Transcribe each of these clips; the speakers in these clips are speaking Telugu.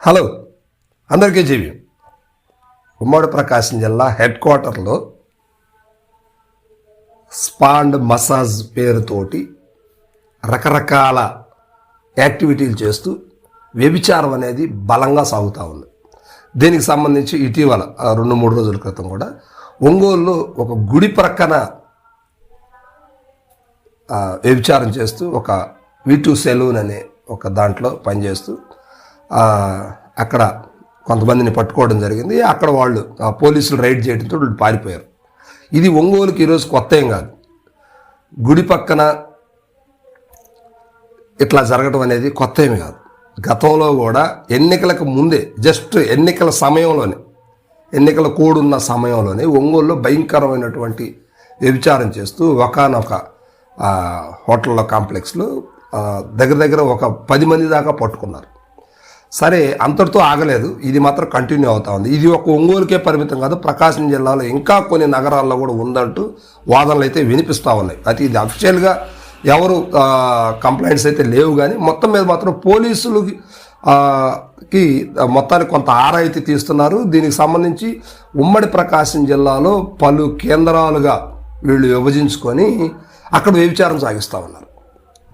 హలో అందరికీ జీవి. ఉమ్మడి ప్రకాశం జిల్లా హెడ్ క్వార్టర్లో స్పాండ్ మసాజ్ పేరుతోటి రకరకాల యాక్టివిటీలు చేస్తూ వ్యభిచారం అనేది బలంగా సాగుతూ ఉంది. దీనికి సంబంధించి ఇటీవల రెండు మూడు రోజుల క్రితం కూడా ఒంగోలులో ఒక గుడి ప్రక్కన వ్యభిచారం చేస్తూ ఒక విటు సెలూన్ అనే ఒక దాంట్లో పనిచేస్తూ అక్కడ కొంతమందిని పట్టుకోవడం జరిగింది. అక్కడ వాళ్ళు ఆ, పోలీసులు రైడ్ చేయడంతో వాళ్ళు పారిపోయారు. ఇది ఒంగోలుకి ఈరోజు కొత్త ఏం కాదు. గుడి పక్కన ఇట్లా జరగడం అనేది కొత్త ఏమి కాదు. గతంలో కూడా ఎన్నికలకు ముందే జస్ట్ ఎన్నికల సమయంలోనే ఎన్నికల కూడున్న సమయంలోనే ఒంగోలులో భయంకరమైనటువంటి వ్యభిచారం చేస్తూ ఒకనొక హోటల్లో కాంప్లెక్స్లో దగ్గర దగ్గర ఒక పది మంది దాకా పట్టుకున్నారు. సరే అంతటితో ఆగలేదు. ఇది మాత్రం కంటిన్యూ అవుతా ఉంది. ఇది ఒక ఒంగోలుకే పరిమితం కాదు ప్రకాశం జిల్లాలో ఇంకా కొన్ని నగరాల్లో కూడా ఉందంటూ వాదనలు అయితే వినిపిస్తూ ఉన్నాయి. అయితే ఇది అఫీషియల్గా ఎవరు కంప్లైంట్స్ అయితే లేవు కానీ మొత్తం మీద మాత్రం పోలీసులు కి మొత్తానికి కొంత ఆరైతే తీస్తున్నారు. దీనికి సంబంధించి ఉమ్మడి ప్రకాశం జిల్లాలో పలు కేంద్రాలుగా వీళ్ళు విభజించుకొని అక్కడ వ్యభిచారం సాగిస్తూ ఉన్నారు.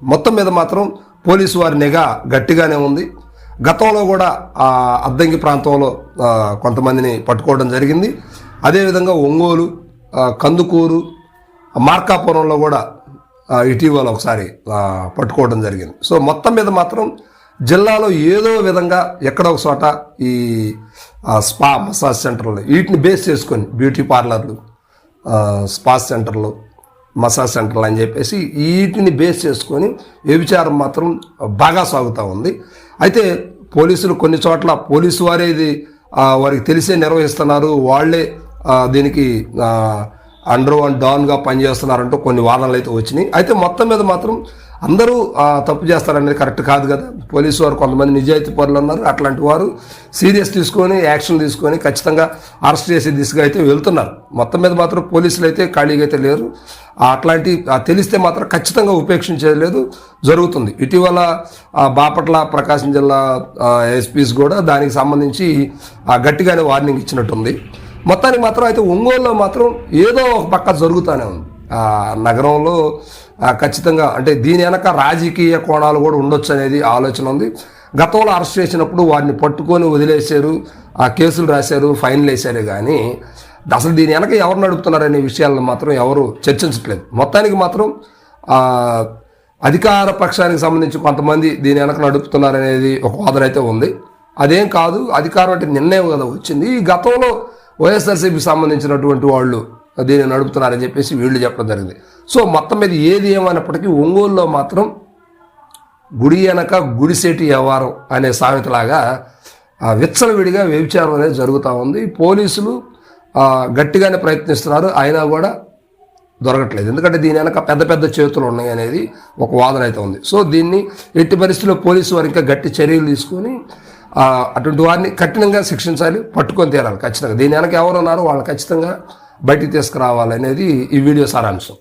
మొత్తం మీద మాత్రం పోలీసు వారి నిఘా గట్టిగానే ఉంది. గతంలో కూడా ఆ అద్దంకి ప్రాంతంలో కొంతమందిని పట్టుకోవడం జరిగింది. అదేవిధంగా ఒంగోలు కందుకూరు మార్కాపురంలో కూడా ఇటీవల ఒకసారి పట్టుకోవడం జరిగింది. సో మొత్తం మీద మాత్రం జిల్లాలో ఏదో విధంగా ఎక్కడో ఒక చోట ఈ స్పా మసాజ్ సెంటర్లు వీటిని బేస్ చేసుకొని బ్యూటీ పార్లర్లు స్పా సెంటర్లు మసాజ్ సెంటర్లు అని చెప్పేసి వీటిని బేస్ చేసుకొని వ్యభిచారం మాత్రం బాగా సాగుతూ ఉంది. అయితే పోలీసులు కొన్ని చోట్ల పోలీసు వారే ఇది వారికి తెలిసే నిర్వహిస్తున్నారు. వాళ్ళే దీనికి అండర్ అండ్ డౌన్గా పనిచేస్తున్నారంటూ కొన్ని వాదనలు అయితే వచ్చినాయి. అయితే మొత్తం మీద మాత్రం అందరూ తప్పు చేస్తారనేది కరెక్ట్ కాదు కదా. పోలీసు వారు కొంతమంది నిజాయితీ పరులు ఉన్నారు. అట్లాంటి వారు సీరియస్ తీసుకొని యాక్షన్ తీసుకొని ఖచ్చితంగా అరెస్ట్ చేసే దిశగా అయితే వెళ్తున్నారు. మొత్తం మీద మాత్రం పోలీసులు అయితే ఖాళీగా అయితే లేరు. అట్లాంటి తెలిస్తే మాత్రం ఖచ్చితంగా ఉపేక్షించలేదు. జరుగుతుంది. ఇటీవల బాపట్ల ప్రకాశం జిల్లా ఎస్పీస్ కూడా దానికి సంబంధించి గట్టిగానే వార్నింగ్ ఇచ్చినట్టుంది. మొత్తానికి మాత్రం అయితే ఒంగోలులో మాత్రం ఏదో ఒక పక్క జరుగుతూనే ఉంది. ఆ నగరంలో ఖచ్చితంగా అంటే దీని వెనక రాజకీయ కోణాలు కూడా ఉండొచ్చు అనేది ఆలోచన ఉంది. గతంలో అరెస్ట్ చేసినప్పుడు వారిని పట్టుకొని వదిలేశారు ఆ కేసులు రాశారు ఫైన్లు వేశారు కానీ అసలు దీని వెనక ఎవరు నడుపుతున్నారనే విషయాలను మాత్రం ఎవరు చర్చించట్లేదు. మొత్తానికి మాత్రం అధికార పక్షానికి సంబంధించి కొంతమంది దీని వెనక నడుపుతున్నారనేది ఒక వాదన అయితే ఉంది. అదేం కాదు అధికారం అంటే నిర్ణయం కదా వచ్చింది. ఈ గతంలో వైఎస్ఆర్సీపీకి సంబంధించినటువంటి వాళ్ళు దీన్ని నడుపుతున్నారని చెప్పేసి వీళ్ళు చెప్పడం జరిగింది. సో మొత్తం మీద ఏది ఏమైనప్పటికీ ఒంగోలులో మాత్రం గుడి వెనక గుడిసేటి వ్యవహారం అనే సామెతలాగా విచ్చలవిడిగా వ్యభిచారం అనేది జరుగుతూ ఉంది. పోలీసులు గట్టిగానే ప్రయత్నిస్తున్నారు. అయినా కూడా దొరకట్లేదు. ఎందుకంటే దీని వెనక పెద్ద పెద్ద చేతులు ఉన్నాయి అనేది ఒక వాదన అయితే ఉంది. సో దీన్ని ఎట్టి పరిస్థితుల్లో పోలీసు వారు ఇంకా గట్టి చర్యలు తీసుకొని అటువంటి వారిని కఠినంగా శిక్షించాలి పట్టుకొని తీరాలి ఖచ్చితంగా. దీని వెనక ఎవరు ఉన్నారో వాళ్ళు ఖచ్చితంగా బయటికి తీసుకురావాలనేది ఈ వీడియో సారాంశం.